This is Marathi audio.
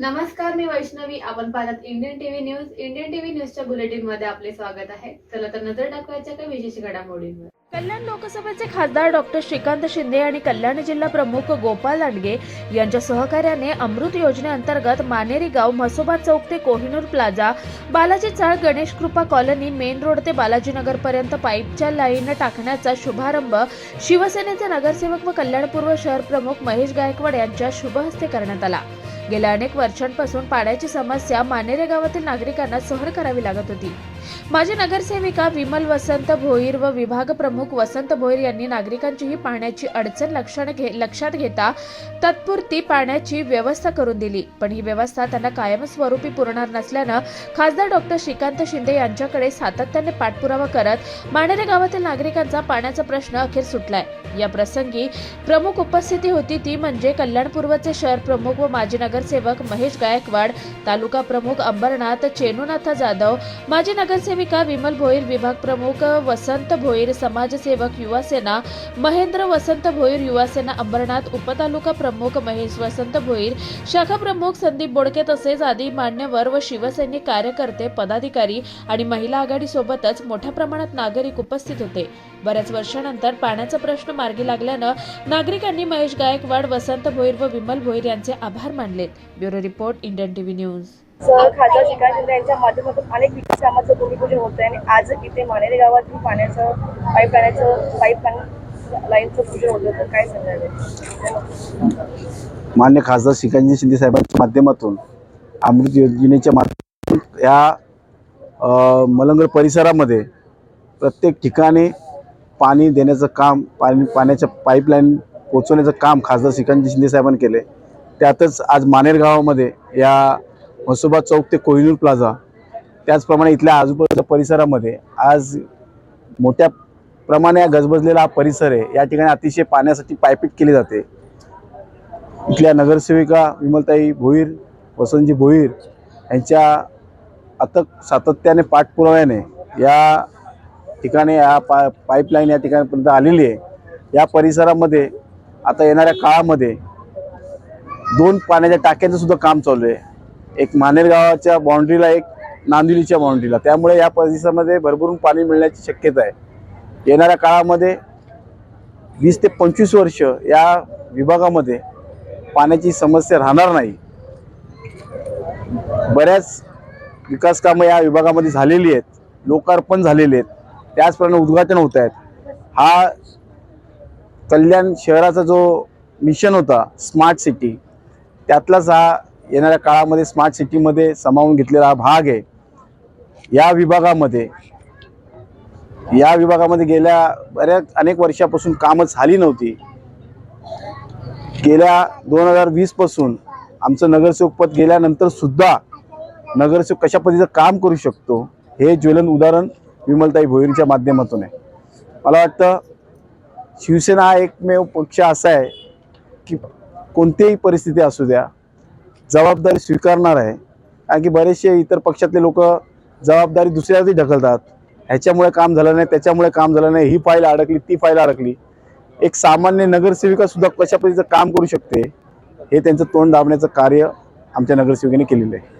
नमस्कार मी वैष्णवी. आपण पाहतात Indian TV news Indian TV न्यूजच्या बुलेटिनमध्ये आपले स्वागत आहे. चला तर नजर टाकवायच्या काही विशेष घडामोडींवर. कल्याण लोकसभेचे खासदार डॉक्टर श्रीकांत शिंदे आणि कल्याण जिल्हा प्रमुख गोपाल लांडगे यांच्या सहकार्याने अमृत योजनेअंतर्गत मानेरी गाव म्हसोबा चौक ते कोहिनूर प्लाझा बालाजी चाळ गणेश कृपा कॉलनी मेन रोड ते बालाजीनगर पर्यंत पाईपच्या लाईन टाकण्याचा शुभारंभ शिवसेनेचे नगरसेवक व कल्याण पूर्व शहर प्रमुख महेश गायकवाड यांच्या शुभहस्ते करण्यात आला. गेल्या अनेक वर्षांपासून पाण्याची समस्या मानेरे गावातील नागरिकांना सहन करावी लागत होती. माजी नगरसेविका विमल वसंत भोईर व विभाग प्रमुख वसंत भोईर यांनी नागरिकांची ही पाण्याची अडचण लक्षण घे लक्षात घेता तत्पुरती पाण्याची व्यवस्था करून दिली. पण ही व्यवस्था त्यांना कायमस्वरूपी पुरणार नसल्यानं खासदार डॉक्टर श्रीकांत शिंदे यांच्याकडे सातत्याने पाठपुरावा करत मानेरे गावातील नागरिकांचा पाण्याचा प्रश्न अखेर सुटलाय. या प्रसंगी प्रमुख उपस्थिती होती ती म्हणजे कल्याण पूर्वचे शहर प्रमुख व माजी नगरसेवक महेश गायकवाड तालुका प्रमुख अंबरनाथ चेनुनाथ जाधव माजी नगरसेविका विमल भोईर विभाग प्रमुख वसंत भोईर समाजसेवक युवासेना महेंद्र वसंत भोईर युवासेना अंबरनाथ उपतालुका प्रमुख महेश वसंत भोईर शाखा प्रमुख संदीप बोडके तसेच आदी मान्यवर व शिवसैनिक कार्यकर्ते पदाधिकारी आणि महिला आघाडीसोबतच मोठ्या प्रमाणात नागरिक उपस्थित होते. बऱ्याच वर्षानंतर पाण्याचा प्रश्न मार्गी लागल्यानं नागरिकांनी महेश गायकवाड वसंत भोईर व विमल भोईर यांचे आभार मानलेत. Bureau report Indian TV news. Sir खासदार श्रीकांत शिंदे यांच्या माध्यमातून अनेक विकास कामाचं भूमिपूजन होत आहे आणि आज इथे मानेरे गावातील पाण्याचं पाईप लाईनचं पाईप लाईनचं पूजन होतं तर काय सांगायचं मान्य खासदार श्रीकांतजी शिंदे साहेबांच्या माध्यमातून अमृत योजनेच्या माध्यमातून या अ, परिसरामध्ये प्रत्येक ठिकाणी पाणी देण्याचं काम पाणी पाण्याच्या पाईपलाईन पोचवण्याचं काम खासदार श्रीकांतजी शिंदे साहेबांनी केले त्यातच आज मानेर गावामध्ये या म्हसोबा चौक ते कोहिनूर प्लाझा त्याचप्रमाणे इथल्या आजूबाजूच्या परिसरामध्ये आज मोठ्या प्रमाणे गजबजलेला हा परिसर आहे. या ठिकाणी अतिशय पाण्यासाठी पायपीट केली जाते. इथल्या नगरसेविका विमलताई भोईर वसंतजी भोईर यांच्या अथक सातत्याने पाठपुराव्याने या ठिकाणी या पा पाईपलाईन या ठिकाणीपर्यंत आलेली आहे. या परिसरामध्ये आता येणाऱ्या काळामध्ये दोन पाण्याच्या टाक्यांचं सुद्धा काम चालू आहे. एक मानेर गावाच्या बाउंड्रीला एक नांदिवलीच्या बाउंड्रीला त्यामुळे या परिसरामध्ये भरभरून पाणी मिळण्याची शक्यता आहे. येणाऱ्या काळामध्ये वीस ते पंचवीस वर्ष या विभागामध्ये पाण्याची समस्या राहणार नाही. बऱ्याच विकास कामं या विभागामध्ये झालेली आहेत. लोकार्पण झालेली आहेत. त्याचप्रमाणे उद्घाटन होत आहेत. हा कल्याण शहराचा जो मिशन होता स्मार्ट सिटी त्यातलाच हा येणाऱ्या काळामध्ये स्मार्ट सिटीमध्ये सामावून घेतलेला हा भाग आहे. या विभागामध्ये या विभागामध्ये गेल्या बऱ्याच अनेक वर्षापासून कामं झाली नव्हती. गेल्या दोन हजार वीसपासून आमचं नगरसेवक पद गेल्यानंतर सुद्धा नगरसेवक कशा पद्धतीचं काम करू शकतो हे ज्वलन उदाहरण विमलताई भोईरच्या माध्यमातून आहे. मला वाटतं शिवसेना हा एकमेव पक्ष असा आहे की कोणतीही परिस्थिती असू द्या जबाबदारी स्वीकारणार आहे. कारण की बरेचसे इतर पक्षातले लोक जबाबदारी दुसऱ्यावरती ढकलतात. ह्याच्यामुळे काम झालं नाही त्याच्यामुळे काम झालं नाही ही फाईल अडकली ती फाईल अडकली. एक सामान्य नगरसेविका सुद्धा कशा पद्धतीचं काम करू शकते हे त्यांचं तोंड दाबण्याचं कार्य आमच्या नगरसेविकेने केलेलं आहे.